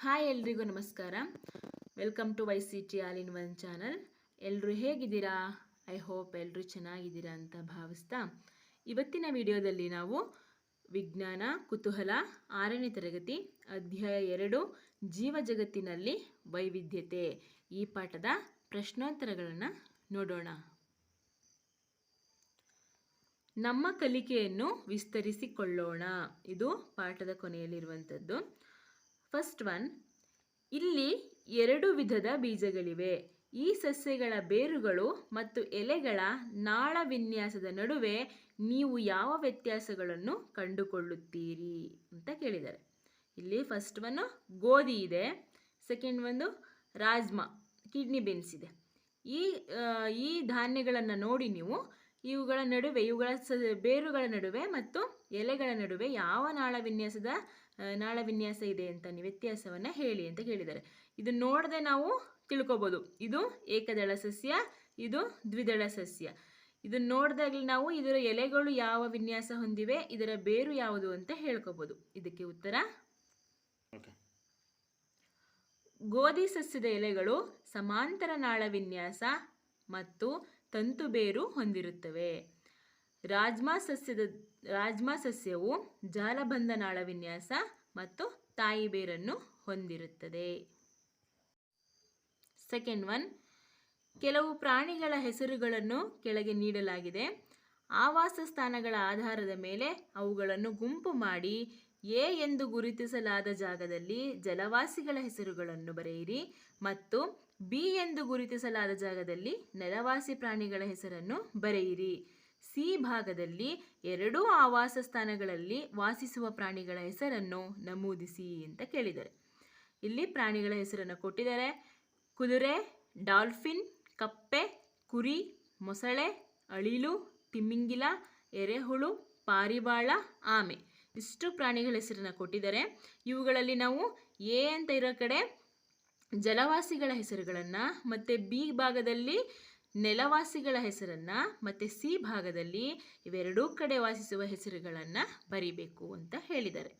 Hi ಎಲ್ರಿಗೂ ನಮಸ್ಕಾರ. Welcome to Y C T all in one channel ಎಲ್ಲರೂ ಹೇಗಿದ್ದೀರಾ? ಐ ಹೋಪ್ ಎಲ್ಲರೂ ಚೆನ್ನಾಗಿದ್ದೀರಾ ಅಂತ ಭಾವಿಸ್ತಾ. ಇವತ್ತಿನ ವಿಡಿಯೋದಲ್ಲಿ ನಾವು ವಿಜ್ಞಾನ, ಕುತೂಹಲ ಆರನೇ ತರಗತಿ, ಅಧ್ಯಾಯ ಎರಡು, ಜೀವ ಜಗತ್ತಿನಲ್ಲಿ ವೈವಿಧ್ಯತೆ. ಈ ಪಾಠದ ಪ್ರಶ್ನೋತ್ತರಗಳನ್ನು ನೋಡೋಣ. ನಮ್ಮ ಕಲಿಕೆಯನ್ನು ವಿಸ್ತರಿಸಿಕೊಳ್ಳೋಣ. ಇದು ಪಾಠದ ಕೊನೆಯಲ್ಲಿರುವಂಥದ್ದು. ಫಸ್ಟ್ ಒನ್ ಇಲ್ಲಿ ಎರಡು ವಿಧದ ಬೀಜಗಳಿವೆ. ಈ ಸಸ್ಯಗಳ ಬೇರುಗಳು ಮತ್ತು ಎಲೆಗಳ ನಾಳ ವಿನ್ಯಾಸದ ನಡುವೆ ನೀವು ಯಾವ ವ್ಯತ್ಯಾಸಗಳನ್ನು ಕಂಡುಕೊಳ್ಳುತ್ತೀರಿ ಅಂತ ಕೇಳಿದ್ದಾರೆ. ಇಲ್ಲಿ ಫಸ್ಟ್ ಒನ್ ಗೋಧಿ ಇದೆ. ಸೆಕೆಂಡ್ ಒಂದು ರಾಜ್ಮಾ ಕಿಡ್ನಿ ಬೀನ್ಸ್ ಇದೆ. ಈ ಈ ಧಾನ್ಯಗಳನ್ನು ನೋಡಿ ನೀವು. ಇವುಗಳ ನಡುವೆ ಇವುಗಳ ಸ ಬೇರುಗಳ ನಡುವೆ ಮತ್ತು ಎಲೆಗಳ ನಡುವೆ ಯಾವ ನಾಳ ವಿನ್ಯಾಸದ ನಾಳ ವಿನ್ಯಾಸ ಇದೆ ಅಂತ ನೀವು ವ್ಯತ್ಯಾಸವನ್ನು ಹೇಳಿ ಅಂತ ಕೇಳಿದ್ದಾರೆ. ಇದು ನೋಡದೆ ನಾವು ತಿಳ್ಕೊಬೋದು. ಇದು ಏಕದಳ ಸಸ್ಯ ಇದು ದ್ವಿದಳ ಸಸ್ಯ. ಇದು ನೋಡಿದಾಗಲಿ ನಾವು ಇದರ ಎಲೆಗಳು ಯಾವ ವಿನ್ಯಾಸ ಹೊಂದಿವೆ ಇದರ ಬೇರು ಯಾವುದು ಅಂತ ಹೇಳ್ಕೊಬೋದು. ಇದಕ್ಕೆ ಉತ್ತರ? ಗೋಧಿ ಸಸ್ಯದ ಎಲೆಗಳು ಸಮಾಂತರ ನಾಳ ವಿನ್ಯಾಸ ಮತ್ತು ತಂತು ಬೇರು ಹೊಂದಿರುತ್ತವೆ. ರಾಜ್ಮಾ ಸಸ್ಯದ, ರಾಜ್ಮಾ ಸಸ್ಯವು ಜಾಲಬಂಧನಾಳ ವಿನ್ಯಾಸ ಮತ್ತು ತಾಯಿ ಬೇರನ್ನು ಹೊಂದಿರುತ್ತದೆ. ಸೆಕೆಂಡ್ ಒನ್, ಕೆಲವು ಪ್ರಾಣಿಗಳ ಹೆಸರುಗಳನ್ನು ಕೆಳಗೆ ನೀಡಲಾಗಿದೆ. ಆವಾಸ ಸ್ಥಾನಗಳ ಆಧಾರದ ಮೇಲೆ ಅವುಗಳನ್ನು ಗುಂಪು ಮಾಡಿ ಎ ಎಂದು ಗುರುತಿಸಲಾದ ಜಾಗದಲ್ಲಿ ಜಲವಾಸಿಗಳ ಹೆಸರುಗಳನ್ನು ಬರೆಯಿರಿ ಮತ್ತು ಬಿ ಎಂದು ಗುರುತಿಸಲಾದ ಜಾಗದಲ್ಲಿ ನೆಲವಾಸಿ ಪ್ರಾಣಿಗಳ ಹೆಸರನ್ನು ಬರೆಯಿರಿ. ಸಿ ಭಾಗದಲ್ಲಿ ಎರಡೂ ಆವಾಸ ಸ್ಥಾನಗಳಲ್ಲಿ ವಾಸಿಸುವ ಪ್ರಾಣಿಗಳ ಹೆಸರನ್ನು ನಮೂದಿಸಿ ಅಂತ ಕೇಳಿದ್ದಾರೆ. ಇಲ್ಲಿ ಪ್ರಾಣಿಗಳ ಹೆಸರನ್ನು ಕೊಟ್ಟಿದ್ದಾರೆ. ಕುದುರೆ, ಡಾಲ್ಫಿನ್, ಕಪ್ಪೆ, ಕುರಿ, ಮೊಸಳೆ, ಅಳಿಲು ತಿಮ್ಮಿಂಗಿಲ ಎರೆಹುಳು, ಪಾರಿವಾಳ, ಆಮೆ. ಇಷ್ಟು ಪ್ರಾಣಿಗಳ ಹೆಸರನ್ನು ಕೊಟ್ಟಿದ್ದಾರೆ. ಇವುಗಳಲ್ಲಿ ನಾವು ಎ ಅಂತ ಇರೋ ಕಡೆ ಜಲವಾಸಿಗಳ ಹೆಸರುಗಳನ್ನು, ಮತ್ತು ಬಿ ಭಾಗದಲ್ಲಿ ನೆಲವಾಸಿಗಳ ಹೆಸರನ್ನು, ಮತ್ತು ಸಿ ಭಾಗದಲ್ಲಿ ಇವೆರಡೂ ಕಡೆ ವಾಸಿಸುವ ಹೆಸರುಗಳನ್ನು ಬರಿಬೇಕು ಅಂತ ಹೇಳಿದ್ದಾರೆ.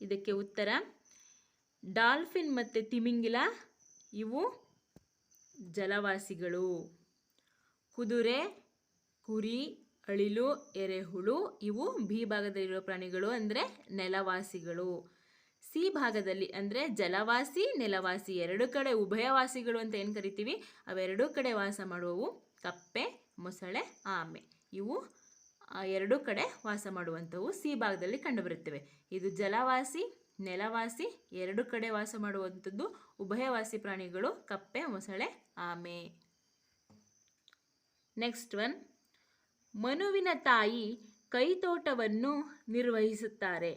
ಇದಕ್ಕೆ ಉತ್ತರ, ಡಾಲ್ಫಿನ್ ಮತ್ತು ತಿಮಿಂಗಿಲ, ಇವು ಜಲವಾಸಿಗಳು. ಕುದುರೆ, ಕುರಿ ಅಳಿಲು, ಎರೆಹುಳು ಇವು ಬಿ ಭಾಗದಲ್ಲಿರುವ ಪ್ರಾಣಿಗಳು ಅಂದರೆ ನೆಲವಾಸಿಗಳು. ಸಿ ಭಾಗದಲ್ಲಿ ಅಂದರೆ ಜಲವಾಸಿ, ನೆಲವಾಸಿ ಎರಡು ಕಡೆ ಉಭಯವಾಸಿಗಳು ಅಂತ ಏನು ಕರಿತೀವಿ? ಅವೆರಡೂ ಕಡೆ ವಾಸ ಮಾಡುವವು ಕಪ್ಪೆ, ಮೊಸಳೆ, ಆಮೆ. ಇವು ಎರಡು ಕಡೆ ವಾಸ ಮಾಡುವಂಥವು ಸಿ ಭಾಗದಲ್ಲಿ ಕಂಡುಬರುತ್ತವೆ. ಇದು ಜಲವಾಸಿ, ನೆಲವಾಸಿ ಎರಡು ಕಡೆ ವಾಸ ಮಾಡುವಂಥದ್ದು ಉಭಯವಾಸಿ ಪ್ರಾಣಿಗಳು ಕಪ್ಪೆ, ಮೊಸಳೆ, ಆಮೆ. Next one. ಮನುವಿನ ತಾಯಿ ಕೈತೋಟವನ್ನು ನಿರ್ವಹಿಸುತ್ತಾರೆ.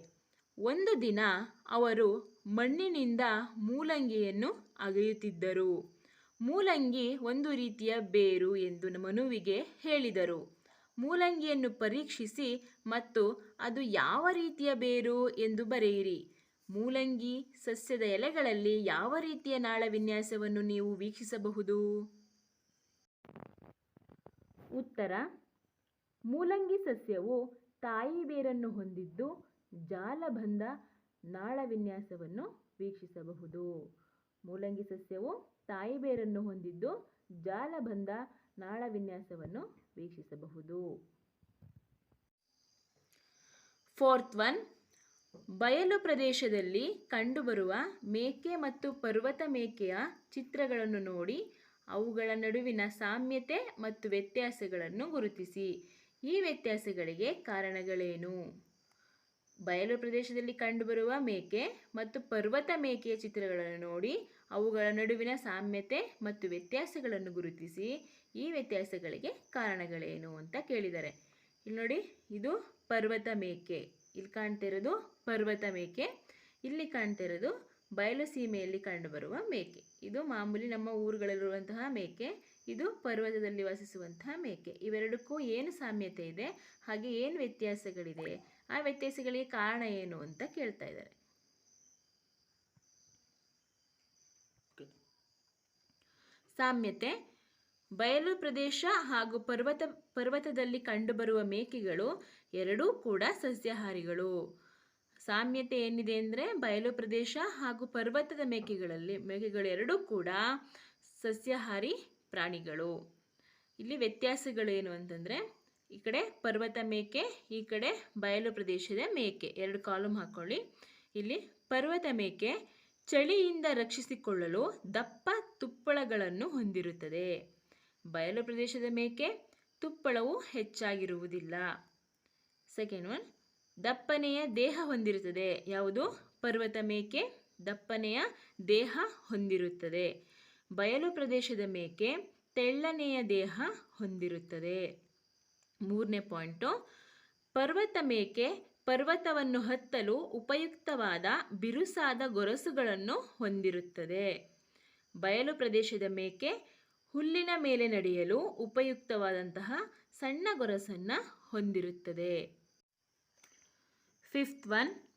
ಒಂದು ದಿನ ಅವರು ಮಣ್ಣಿನಿಂದ ಮೂಲಂಗಿಯನ್ನು ಅಗೆಯುತ್ತಿದ್ದರು. ಮೂಲಂಗಿ ಒಂದು ರೀತಿಯ ಬೇರು ಎಂದು ಮನುವಿಗೆ ಹೇಳಿದರು. ಮೂಲಂಗಿಯನ್ನು ಪರೀಕ್ಷಿಸಿ ಮತ್ತು ಅದು ಯಾವ ರೀತಿಯ ಬೇರು ಎಂದು ಬರೆಯಿರಿ. ಮೂಲಂಗಿ ಸಸ್ಯದ ಎಲೆಗಳಲ್ಲಿ ಯಾವ ರೀತಿಯ ನಾಳ ವಿನ್ಯಾಸವನ್ನು ನೀವು ವೀಕ್ಷಿಸಬಹುದು? ಉತ್ತರ ಮೂಲಂಗಿ ಸಸ್ಯವು ತಾಯಿ ಬೇರನ್ನು ಹೊಂದಿದ್ದು ಜಾಲಬಂಧ ನಾಳ ವಿನ್ಯಾಸವನ್ನು ವೀಕ್ಷಿಸಬಹುದು. ಮೂಲಂಗಿ ಸಸ್ಯವು ತಾಯಿ ಬೇರನ್ನು ಹೊಂದಿದ್ದು ಜಾಲಬಂಧ ನಾಳ ವಿನ್ಯಾಸವನ್ನು ವೀಕ್ಷಿಸಬಹುದು. ಫೋರ್ತ್ ಒನ್, ಬಯಲು ಪ್ರದೇಶದಲ್ಲಿ ಕಂಡುಬರುವ ಮೇಕೆ ಮತ್ತು ಪರ್ವತ ಮೇಕೆಯ ಚಿತ್ರಗಳನ್ನು ನೋಡಿ ಅವುಗಳ ನಡುವಿನ ಸಾಮ್ಯತೆ ಮತ್ತು ವ್ಯತ್ಯಾಸಗಳನ್ನು ಗುರುತಿಸಿ. ಈ ವ್ಯತ್ಯಾಸಗಳಿಗೆ ಕಾರಣಗಳೇನು? ಬಯಲು ಪ್ರದೇಶದಲ್ಲಿ ಕಂಡುಬರುವ ಮೇಕೆ ಮತ್ತು ಪರ್ವತ ಮೇಕೆಯ ಚಿತ್ರಗಳನ್ನು ನೋಡಿ ಅವುಗಳ ನಡುವಿನ ಸಾಮ್ಯತೆ ಮತ್ತು ವ್ಯತ್ಯಾಸಗಳನ್ನು ಗುರುತಿಸಿ ಈ ವ್ಯತ್ಯಾಸಗಳಿಗೆ ಕಾರಣಗಳೇನು ಅಂತ ಕೇಳಿದ್ದಾರೆ ಇಲ್ಲಿ ನೋಡಿ, ಇದು ಪರ್ವತ ಮೇಕೆ. ಇಲ್ಲಿ ಕಾಣ್ತಿರೋದು ಪರ್ವತ ಮೇಕೆ. ಇಲ್ಲಿ ಕಾಣ್ತಿರೋದು ಬಯಲು ಸೀಮೆಯಲ್ಲಿ ಕಂಡುಬರುವ ಮೇಕೆ. ಇದು ಮಾಮೂಲಿ ನಮ್ಮ ಊರುಗಳಲ್ಲಿರುವಂತಹ ಮೇಕೆ. ಇದು ಪರ್ವತದಲ್ಲಿ ವಾಸಿಸುವಂತಹ ಮೇಕೆ. ಇವೆರಡಕ್ಕೂ ಏನು ಸಾಮ್ಯತೆ ಇದೆ? ಹಾಗೆ ಏನು ವ್ಯತ್ಯಾಸಗಳಿದೆ? ಆ ವ್ಯತ್ಯಾಸಗಳಿಗೆ ಕಾರಣ ಏನು ಅಂತ ಕೇಳ್ತಾ ಇದ್ದಾರೆ. ಸಾಮ್ಯತೆ. ಬಯಲು ಪ್ರದೇಶ ಹಾಗೂ ಪರ್ವತ ಪರ್ವತದಲ್ಲಿ ಕಂಡುಬರುವ ಮೇಕೆಗಳು ಎರಡೂ ಕೂಡ ಸಸ್ಯಾಹಾರಿಗಳು. ಸಾಮ್ಯತೆ ಏನಿದೆ ಅಂದರೆ ಬಯಲು ಪ್ರದೇಶ ಹಾಗೂ ಪರ್ವತದ ಮೇಕೆಗಳಲ್ಲಿ ಮೇಕೆಗಳೆರಡೂ ಕೂಡ ಸಸ್ಯಾಹಾರಿ ಪ್ರಾಣಿಗಳು. ಇಲ್ಲಿ ವ್ಯತ್ಯಾಸಗಳೇನು ಅಂತಂದರೆ, ಈ ಕಡೆ ಪರ್ವತ ಮೇಕೆ, ಈ ಕಡೆ ಬಯಲು ಪ್ರದೇಶದ ಮೇಕೆ. ಎರಡು ಕಾಲಮ್ ಹಾಕ್ಕೊಳ್ಳಿ ಇಲ್ಲಿ ಪರ್ವತ ಮೇಕೆ ಚಳಿಯಿಂದ ರಕ್ಷಿಸಿಕೊಳ್ಳಲು ದಪ್ಪ ತುಪ್ಪಳಗಳನ್ನು ಹೊಂದಿರುತ್ತದೆ. ಬಯಲು ಪ್ರದೇಶದ ಮೇಕೆ ತುಪ್ಪಳವು ಹೆಚ್ಚಾಗಿರುವುದಿಲ್ಲ. ಸೆಕೆಂಡ್ ಒನ್ ದಪ್ಪನೆಯ ದೇಹ ಹೊಂದಿರುತ್ತದೆ. ಯಾವುದು? ಪರ್ವತ ಮೇಕೆ ದಪ್ಪನೆಯ ದೇಹ ಹೊಂದಿರುತ್ತದೆ. ಬಯಲು ಪ್ರದೇಶದ ಮೇಕೆ ತೆಳ್ಳನೆಯ ದೇಹ ಹೊಂದಿರುತ್ತದೆ. ಮೂರನೇ ಪಾಯಿಂಟು, ಪರ್ವತ ಮೇಕೆ ಪರ್ವತವನ್ನು ಹತ್ತಲು ಉಪಯುಕ್ತವಾದ ಬಿರುಸಾದ ಗೊರಸುಗಳನ್ನು ಹೊಂದಿರುತ್ತದೆ. ಬಯಲು ಪ್ರದೇಶದ ಮೇಕೆ ಹುಲ್ಲಿನ ಮೇಲೆ ನಡೆಯಲು ಉಪಯುಕ್ತವಾದಂತಹ ಸಣ್ಣ ಗೊರಸನ್ನು ಹೊಂದಿರುತ್ತದೆ. ಫಿಫ್ತ್ ಒನ್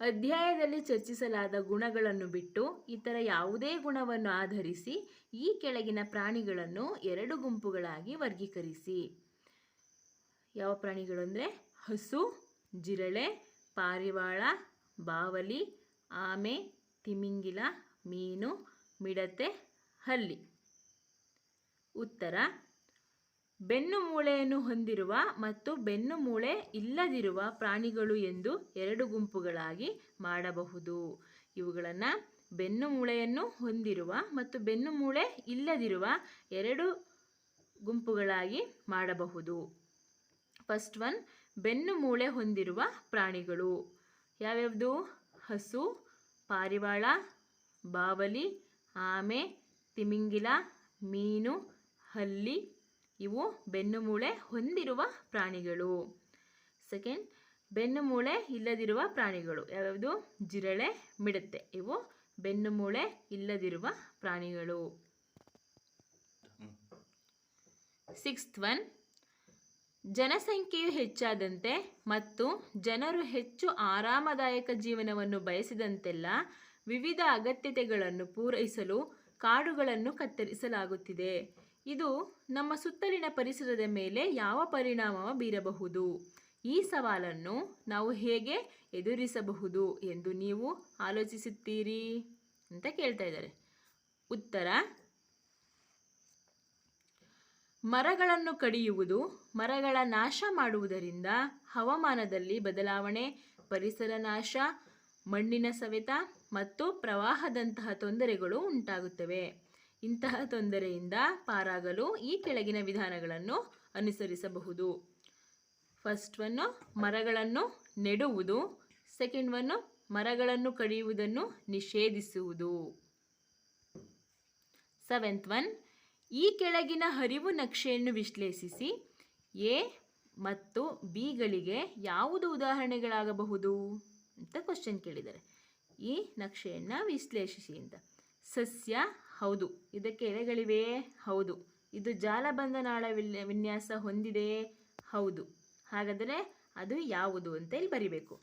ಅಧ್ಯಾಯದಲ್ಲಿ ಚರ್ಚಿಸಲಾದ ಗುಣಗಳನ್ನು ಬಿಟ್ಟು ಇತರ ಯಾವುದೇ ಗುಣವನ್ನು ಆಧರಿಸಿ ಈ ಕೆಳಗಿನ ಪ್ರಾಣಿಗಳನ್ನು ಎರಡು ಗುಂಪುಗಳಾಗಿ ವರ್ಗೀಕರಿಸಿ. ಯಾವ ಪ್ರಾಣಿಗಳು ಅಂದರೆ? ಹಸು, ಜಿರಳೆ, ಪಾರಿವಾಳ, ಬಾವಲಿ, ಆಮೆ, ತಿಮಿಂಗಿಲ, ಮೀನು, ಮಿಡತೆ, ಹಲ್ಲಿ. ಉತ್ತರ. ಬೆನ್ನು ಮೂಳೆಯನ್ನು ಹೊಂದಿರುವ ಮತ್ತು ಬೆನ್ನು ಮೂಳೆ ಇಲ್ಲದಿರುವ ಪ್ರಾಣಿಗಳು ಎಂದು ಎರಡು ಗುಂಪುಗಳಾಗಿ ಮಾಡಬಹುದು. ಇವುಗಳನ್ನು ಬೆನ್ನು ಮೂಳೆಯನ್ನು ಹೊಂದಿರುವ ಮತ್ತು ಬೆನ್ನು ಮೂಳೆ ಇಲ್ಲದಿರುವ ಎರಡು ಗುಂಪುಗಳಾಗಿ ಮಾಡಬಹುದು. ಫಸ್ಟ್ ಒನ್, ಬೆನ್ನು ಮೂಳೆ ಹೊಂದಿರುವ ಪ್ರಾಣಿಗಳು. ಯಾವ್ಯಾವುದು? ಹಸು, ಪಾರಿವಾಳ, ಬಾವಲಿ, ಆಮೆ, ತಿಮಿಂಗಿಲ, ಮೀನು, ಹಲ್ಲಿ ಇವು ಬೆನ್ನುಮೂಳೆ ಹೊಂದಿರುವ ಪ್ರಾಣಿಗಳು. ಸೆಕೆಂಡ್ ಬೆನ್ನುಮೂಳೆ ಇಲ್ಲದಿರುವ ಪ್ರಾಣಿಗಳು. ಯಾವುದು ಜಿರಳೆ, ಮಿಡತೆ. ಇವು ಬೆನ್ನುಮೂಳೆ ಇಲ್ಲದಿರುವ ಪ್ರಾಣಿಗಳು. ಸಿಕ್ಸ್ತ್ ಒನ್ ಜನಸಂಖ್ಯೆಯು ಹೆಚ್ಚಾದಂತೆ ಮತ್ತು ಜನರು ಹೆಚ್ಚು ಆರಾಮದಾಯಕ ಜೀವನವನ್ನು ಬಯಸಿದಂತೆಲ್ಲ ವಿವಿಧ ಅಗತ್ಯತೆಗಳನ್ನು ಪೂರೈಸಲು ಕಾಡುಗಳನ್ನು ಕತ್ತರಿಸಲಾಗುತ್ತಿದೆ. ಇದು ನಮ್ಮ ಸುತ್ತಲಿನ ಪರಿಸರದ ಮೇಲೆ ಯಾವ ಪರಿಣಾಮ ಬೀರಬಹುದು? ಈ ಸವಾಲನ್ನು ನಾವು ಹೇಗೆ ಎದುರಿಸಬಹುದು ಎಂದು ನೀವು ಆಲೋಚಿಸುತ್ತೀರಿ ಅಂತ ಕೇಳ್ತಾ ಇದ್ದಾರೆ. ಉತ್ತರ, ಮರಗಳನ್ನು ಕಡಿಯುವುದು, ಮರಗಳ ನಾಶ ಮಾಡುವುದರಿಂದ ಹವಾಮಾನದಲ್ಲಿ ಬದಲಾವಣೆ, ಪರಿಸರ ನಾಶ, ಮಣ್ಣಿನ ಸವೆತ ಮತ್ತು ಪ್ರವಾಹದಂತಹ ತೊಂದರೆಗಳು ಉಂಟಾಗುತ್ತವೆ. ಇಂತಹ ತೊಂದರೆಯಿಂದ ಪಾರಾಗಲು ಈ ಕೆಳಗಿನ ವಿಧಾನಗಳನ್ನು ಅನುಸರಿಸಬಹುದು. ಫಸ್ಟ್ ಒನ್ನು ಮರಗಳನ್ನು ನೆಡುವುದು. ಸೆಕೆಂಡ್ ಒನ್ನು ಮರಗಳನ್ನು ಕಡಿಯುವುದನ್ನು ನಿಷೇಧಿಸುವುದು. ಸೆವೆಂತ್ ಒನ್ ಈ ಕೆಳಗಿನ ಹರಿವು ನಕ್ಷೆಯನ್ನು ವಿಶ್ಲೇಷಿಸಿ. ಎ ಮತ್ತು ಬಿಗಳಿಗೆ ಯಾವುದು ಉದಾಹರಣೆಗಳಾಗಬಹುದು ಅಂತ ಕ್ವಶನ್ ಕೇಳಿದ್ದಾರೆ. ಈ ನಕ್ಷೆಯನ್ನು ವಿಶ್ಲೇಷಿಸಿ ಅಂತ. ಸಸ್ಯ ಹೌದು. ಇದಕ್ಕೆ ಎಲೆಗಳಿವೆಯೇ ಹೌದು. ಇದು ಜಾಲಬಂಧನಾಳ ವಿನ್ಯ- ವಿನ್ಯಾಸ ಹೊಂದಿದೆಯೇ ಹೌದು. ಹಾಗಾದರೆ ಅದು ಯಾವುದು ಅಂತ ಇಲ್ಲಿ ಬರಿಬೇಕು.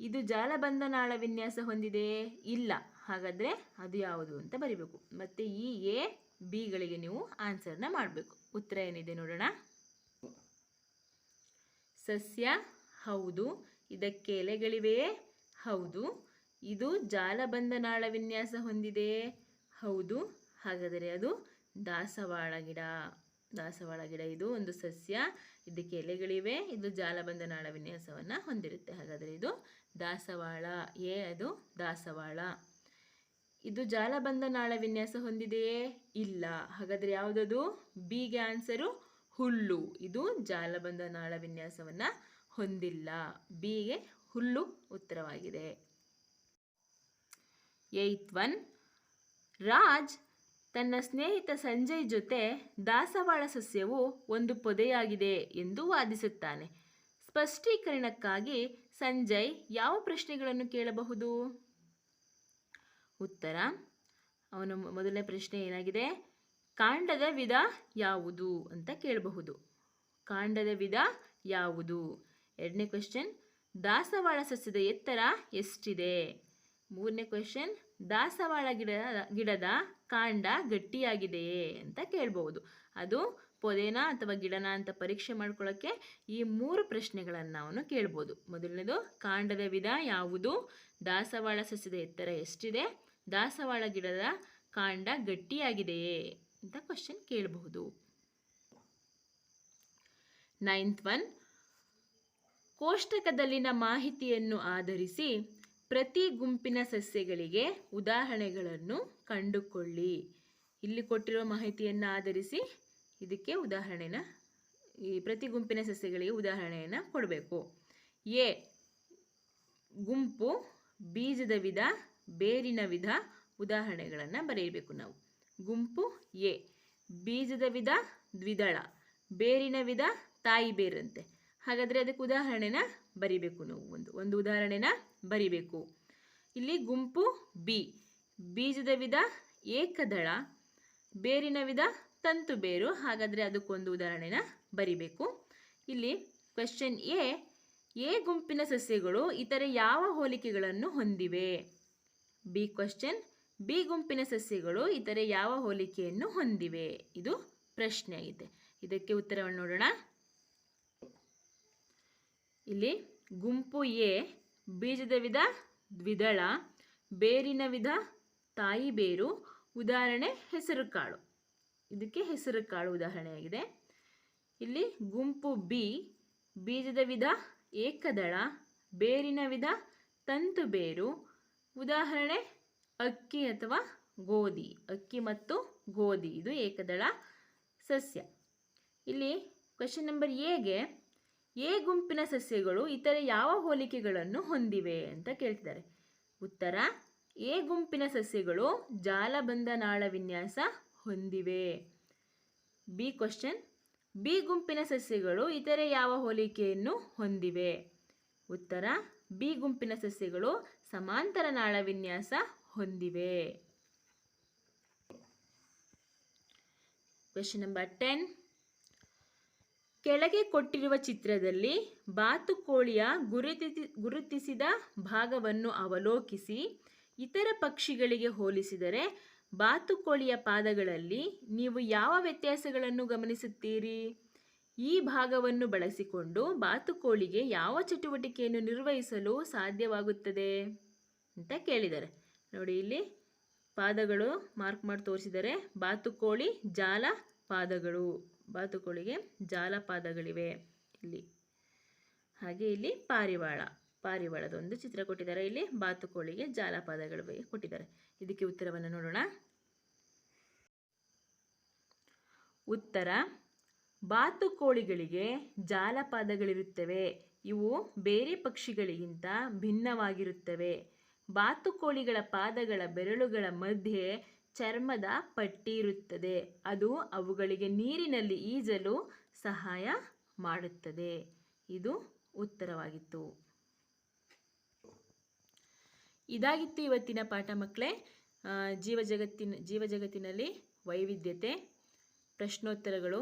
ಇದು ಜಾಲಬಂಧನಾಳ ವಿನ್ಯಾಸ ಹೊಂದಿದೆಯೇ ಇಲ್ಲ. ಹಾಗಾದರೆ ಅದು ಯಾವುದು ಅಂತ ಬರಿಬೇಕು. ಮತ್ತು ಈ ಎ, ಬಿಗಳಿಗೆ ನೀವು ಆನ್ಸರ್ನ ಮಾಡಬೇಕು. ಉತ್ತರ ಏನಿದೆ ನೋಡೋಣ? ಸಸ್ಯ, ಹೌದು. ಇದಕ್ಕೆ ಎಲೆಗಳಿವೆಯೇ ಹೌದು. ಇದು ಜಾಲಬಂಧನಾಳ ವಿನ್ಯಾಸ ಹೊಂದಿದೆಯೇ ಹೌದು, ಹಾಗಾದರೆ ಅದು ದಾಸವಾಳ ಗಿಡ. ದಾಸವಾಳ ಗಿಡ ಇದು ಒಂದು ಸಸ್ಯ. ಇದಕ್ಕೆ ಎಲೆಗಳಿವೆ. ಇದು ಜಾಲಬಂಧ ನಾಳ ವಿನ್ಯಾಸವನ್ನು ಹೊಂದಿರುತ್ತೆ. ಹಾಗಾದರೆ ಇದು ದಾಸವಾಳ. ಎ ಅದು ದಾಸವಾಳ. ಇದು ಜಾಲಬಂಧ ನಾಳ ವಿನ್ಯಾಸ ಹೊಂದಿದೆಯೇ? ಇಲ್ಲ. ಹಾಗಾದರೆ ಯಾವುದದು? ಬಿಗೆ ಆನ್ಸರು ಹುಲ್ಲು. ಇದು ಜಾಲಬಂಧ ನಾಳ ವಿನ್ಯಾಸವನ್ನು ಹೊಂದಿಲ್ಲ. ಬಿಗೆ ಹುಲ್ಲು ಉತ್ತರವಾಗಿದೆ. Eighth one. ರಾಜ್ ತನ್ನ ಸ್ನೇಹಿತ ಸಂಜಯ್ ಜೊತೆ ದಾಸವಾಳ ಸಸ್ಯವು ಒಂದು ಪೊದೆಯಾಗಿದೆ ಎಂದು ವಾದಿಸುತ್ತಾನೆ. ಸ್ಪಷ್ಟೀಕರಣಕ್ಕಾಗಿ ಸಂಜಯ್ ಯಾವ ಪ್ರಶ್ನೆಗಳನ್ನು ಕೇಳಬಹುದು? ಉತ್ತರ, ಅವನ ಮೊದಲನೇ ಪ್ರಶ್ನೆ ಏನಾಗಿದೆ? ಕಾಂಡದ ವಿಧ ಯಾವುದು ಅಂತ ಕೇಳಬಹುದು. ಕಾಂಡದ ವಿಧ ಯಾವುದು? ಎರಡನೇ ಕ್ವೆಶನ್ ದಾಸವಾಳ ಸಸ್ಯದ ಎತ್ತರ ಎಷ್ಟಿದೆ? ಮೂರನೇ ಕ್ವೆಶನ್ ದಾಸವಾಳ ಗಿಡ, ಗಿಡದ ಕಾಂಡ ಗಟ್ಟಿಯಾಗಿದೆಯೇ ಅಂತ ಕೇಳ್ಬೋದು. ಅದು ಪೊದೆನ ಅಥವಾ ಗಿಡನ ಅಂತ ಪರೀಕ್ಷೆ ಮಾಡ್ಕೊಳ್ಳೋಕ್ಕೆ ಈ ಮೂರು ಪ್ರಶ್ನೆಗಳನ್ನು ಅವನು ಕೇಳ್ಬೋದು. ಮೊದಲನೇದು, ಕಾಂಡದ ವಿಧ ಯಾವುದು? ದಾಸವಾಳ ಸಸ್ಯದ ಎತ್ತರ ಎಷ್ಟಿದೆ? ದಾಸವಾಳ ಗಿಡದ ಕಾಂಡ ಗಟ್ಟಿಯಾಗಿದೆಯೇ ಅಂತ ಕ್ವಶನ್ ಕೇಳಬಹುದು. ನೈನ್ತ್ ಒನ್ ಕೋಷ್ಟಕದಲ್ಲಿನ ಮಾಹಿತಿಯನ್ನು ಆಧರಿಸಿ ಪ್ರತಿ ಗುಂಪಿನ ಸಸ್ಯಗಳಿಗೆ ಉದಾಹರಣೆಗಳನ್ನು ಕಂಡುಕೊಳ್ಳಿ. ಇಲ್ಲಿ ಕೊಟ್ಟಿರೋ ಮಾಹಿತಿಯನ್ನು ಆಧರಿಸಿ ಇದಕ್ಕೆ ಉದಾಹರಣೆನ, ಈ ಪ್ರತಿ ಗುಂಪಿನ ಸಸ್ಯಗಳಿಗೆ ಉದಾಹರಣೆಯನ್ನು ಕೊಡಬೇಕು. ಎ, ಗುಂಪು, ಬೀಜದ ವಿಧ, ಬೇರಿನ ವಿಧ ಉದಾಹರಣೆಗಳನ್ನು ಬರೆಯಬೇಕು ನಾವು. ಗುಂಪು ಎ, ಬೀಜದ ವಿಧ ದ್ವಿದಳ, ಬೇರಿನ ವಿಧ ತಾಯಿ ಬೇರಂತೆ ಹಾಗಾದರೆ ಅದಕ್ಕೆ ಉದಾಹರಣೆನ ಬರಿಬೇಕು ನಾವು ಒಂದು ಒಂದು ಉದಾಹರಣೆನ ಬರಿಬೇಕು. ಇಲ್ಲಿ ಗುಂಪು ಬಿ, ಬೀಜದ ವಿಧ ಏಕದಳ, ಬೇರಿನ ವಿಧ ತಂತು ಬೇರು, ಹಾಗಾದರೆ ಅದಕ್ಕೊಂದು ಉದಾಹರಣೆನ ಬರಿಬೇಕು. ಇಲ್ಲಿ ಕ್ವೆಶ್ಚನ್ ಎ ಎ ಗುಂಪಿನ ಸಸ್ಯಗಳು ಇತರೆ ಯಾವ ಹೋಲಿಕೆಗಳನ್ನು ಹೊಂದಿವೆ? ಬಿ ಕ್ವಶನ್ ಬಿ ಗುಂಪಿನ ಸಸ್ಯಗಳು ಇತರೆ ಯಾವ ಹೋಲಿಕೆಯನ್ನು ಹೊಂದಿವೆ? ಇದು ಪ್ರಶ್ನೆ ಆಗಿದೆ ಇದಕ್ಕೆ ಉತ್ತರವನ್ನು ನೋಡೋಣ. ಇಲ್ಲಿ ಗುಂಪು ಎ, ಬೀಜದ ವಿಧ ದ್ವಿದಳ, ಬೇರಿನ ವಿಧ ತಾಯಿ ಬೇರು, ಉದಾಹರಣೆ ಹೆಸರು ಕಾಳು. ಇದಕ್ಕೆ ಹೆಸರು ಕಾಳು ಉದಾಹರಣೆಯಾಗಿದೆ. ಇಲ್ಲಿ ಗುಂಪು ಬಿ, ಬೀಜದ ವಿಧ ಏಕದಳ, ಬೇರಿನ ವಿಧ ತಂತು ಬೇರು, ಉದಾಹರಣೆ ಅಕ್ಕಿ ಅಥವಾ ಗೋಧಿ, ಅಕ್ಕಿ ಮತ್ತು ಗೋಧಿ, ಇದು ಏಕದಳ ಸಸ್ಯ. ಇಲ್ಲಿ ಕ್ವೆಶನ್ ನಂಬರ್ ಎಗೆ ಎ ಗುಂಪಿನ ಸಸ್ಯಗಳು ಇತರೆ ಯಾವ ಹೋಲಿಕೆಗಳನ್ನು ಹೊಂದಿವೆ ಅಂತ ಕೇಳ್ತಿದ್ದಾರೆ. ಉತ್ತರ, ಎ ಗುಂಪಿನ ಸಸ್ಯಗಳು ಜಾಲಬಂಧ ನಾಳ ವಿನ್ಯಾಸ ಹೊಂದಿವೆ. ಬಿ ಕ್ವಶನ್ ಬಿ ಗುಂಪಿನ ಸಸ್ಯಗಳು ಇತರೆ ಯಾವ ಹೋಲಿಕೆಯನ್ನು ಹೊಂದಿವೆ. ಉತ್ತರ, ಬಿ ಗುಂಪಿನ ಸಸ್ಯಗಳು ಸಮಾಂತರ ನಾಳ ವಿನ್ಯಾಸ ಹೊಂದಿವೆ. ಕ್ವೆಶನ್ ನಂಬರ್ ಟೆನ್ ಕೆಳಗೆ ಕೊಟ್ಟಿರುವ ಚಿತ್ರದಲ್ಲಿ ಬಾತುಕೋಳಿಯ ಗುರುತಿಸಿ, ಗುರುತಿಸಿದ ಭಾಗವನ್ನು ಅವಲೋಕಿಸಿ ಇತರ ಪಕ್ಷಿಗಳಿಗೆ ಹೋಲಿಸಿದರೆ ಬಾತುಕೋಳಿಯ ಪಾದಗಳಲ್ಲಿ ನೀವು ಯಾವ ವ್ಯತ್ಯಾಸಗಳನ್ನು ಗಮನಿಸುತ್ತೀರಿ? ಈ ಭಾಗವನ್ನು ಬಳಸಿಕೊಂಡು ಬಾತುಕೋಳಿಗೆ ಯಾವ ಚಟುವಟಿಕೆಯನ್ನು ನಿರ್ವಹಿಸಲು ಸಾಧ್ಯವಾಗುತ್ತದೆ ಅಂತ ಕೇಳಿದ್ದಾರೆ. ನೋಡಿ ಇಲ್ಲಿ ಪಾದಗಳು ಮಾರ್ಕ್ ಮಾಡಿ ತೋರಿಸಿದರೆ ಬಾತುಕೋಳಿ ಜಾಲ ಪಾದಗಳು. ಬಾತುಕೋಳಿಗೆ ಜಾಲಪಾದಗಳಿವೆ. ಇಲ್ಲಿ. ಹಾಗೆ ಇಲ್ಲಿ ಪಾರಿವಾಳ. ಪಾರಿವಾಳದ ಒಂದು ಚಿತ್ರ ಕೊಟ್ಟಿದ್ದಾರೆ. ಇಲ್ಲಿ ಬಾತುಕೋಳಿಗೆ ಜಾಲಪಾದಗಳು ಕೊಟ್ಟಿದ್ದಾರೆ. ಇದಕ್ಕೆ ಉತ್ತರವನ್ನು ನೋಡೋಣ. ಉತ್ತರ. ಬಾತುಕೋಳಿಗಳಿಗೆ ಜಾಲಪಾದಗಳಿರುತ್ತವೆ. ಇವು ಬೇರೆ ಪಕ್ಷಿಗಳಿಗಿಂತ ಭಿನ್ನವಾಗಿರುತ್ತವೆ. ಬಾತುಕೋಳಿಗಳ ಪಾದಗಳ ಬೆರಳುಗಳ ಮಧ್ಯೆ ಚರ್ಮದ ಪಟ್ಟಿ ಇರುತ್ತದೆ ಅದು ಅವುಗಳಿಗೆ ನೀರಿನಲ್ಲಿ ಈಜಲು ಸಹಾಯ ಮಾಡುತ್ತದೆ. ಇದು ಉತ್ತರವಾಗಿತ್ತು. ಇದಾಗಿತ್ತು ಇವತ್ತಿನ ಪಾಠ ಮಕ್ಕಳೇ. ಜೀವ ಜಗತ್ತಿನ ಜೀವ ಜಗತ್ತಿನಲ್ಲಿ ವೈವಿಧ್ಯತೆ, ಪ್ರಶ್ನೋತ್ತರಗಳು.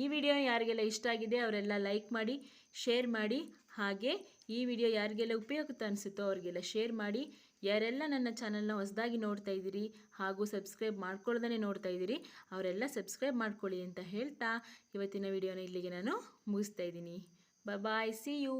ಈ ವಿಡಿಯೋ ಯಾರಿಗೆಲ್ಲ ಇಷ್ಟ ಆಗಿದೆ ಅವರೆಲ್ಲ ಲೈಕ್ ಮಾಡಿ, ಶೇರ್ ಮಾಡಿ. ಹಾಗೆ ಈ ವಿಡಿಯೋ ಯಾರಿಗೆಲ್ಲ ಉಪಯುಕ್ತ ಅನಿಸುತ್ತೋ ಅವರಿಗೆಲ್ಲ ಶೇರ್ ಮಾಡಿ. ಯಾರೆಲ್ಲ ನನ್ನ ಚಾನಲ್ನ ಹೊಸದಾಗಿ ನೋಡ್ತಾ ಇದ್ದೀರಿ ಹಾಗೂ ಸಬ್ಸ್ಕ್ರೈಬ್ ಮಾಡ್ಕೊಳ್ದೇ ನೋಡ್ತಾ ಇದ್ದೀರಿ, ಅವರೆಲ್ಲ ಸಬ್ಸ್ಕ್ರೈಬ್ ಮಾಡ್ಕೊಳ್ಳಿ ಅಂತ ಹೇಳ್ತಾ ಇವತ್ತಿನ ವಿಡಿಯೋನ ಇಲ್ಲಿಗೆ ನಾನು ಮುಗಿಸ್ತಾ ಇದ್ದೀನಿ. Bye see you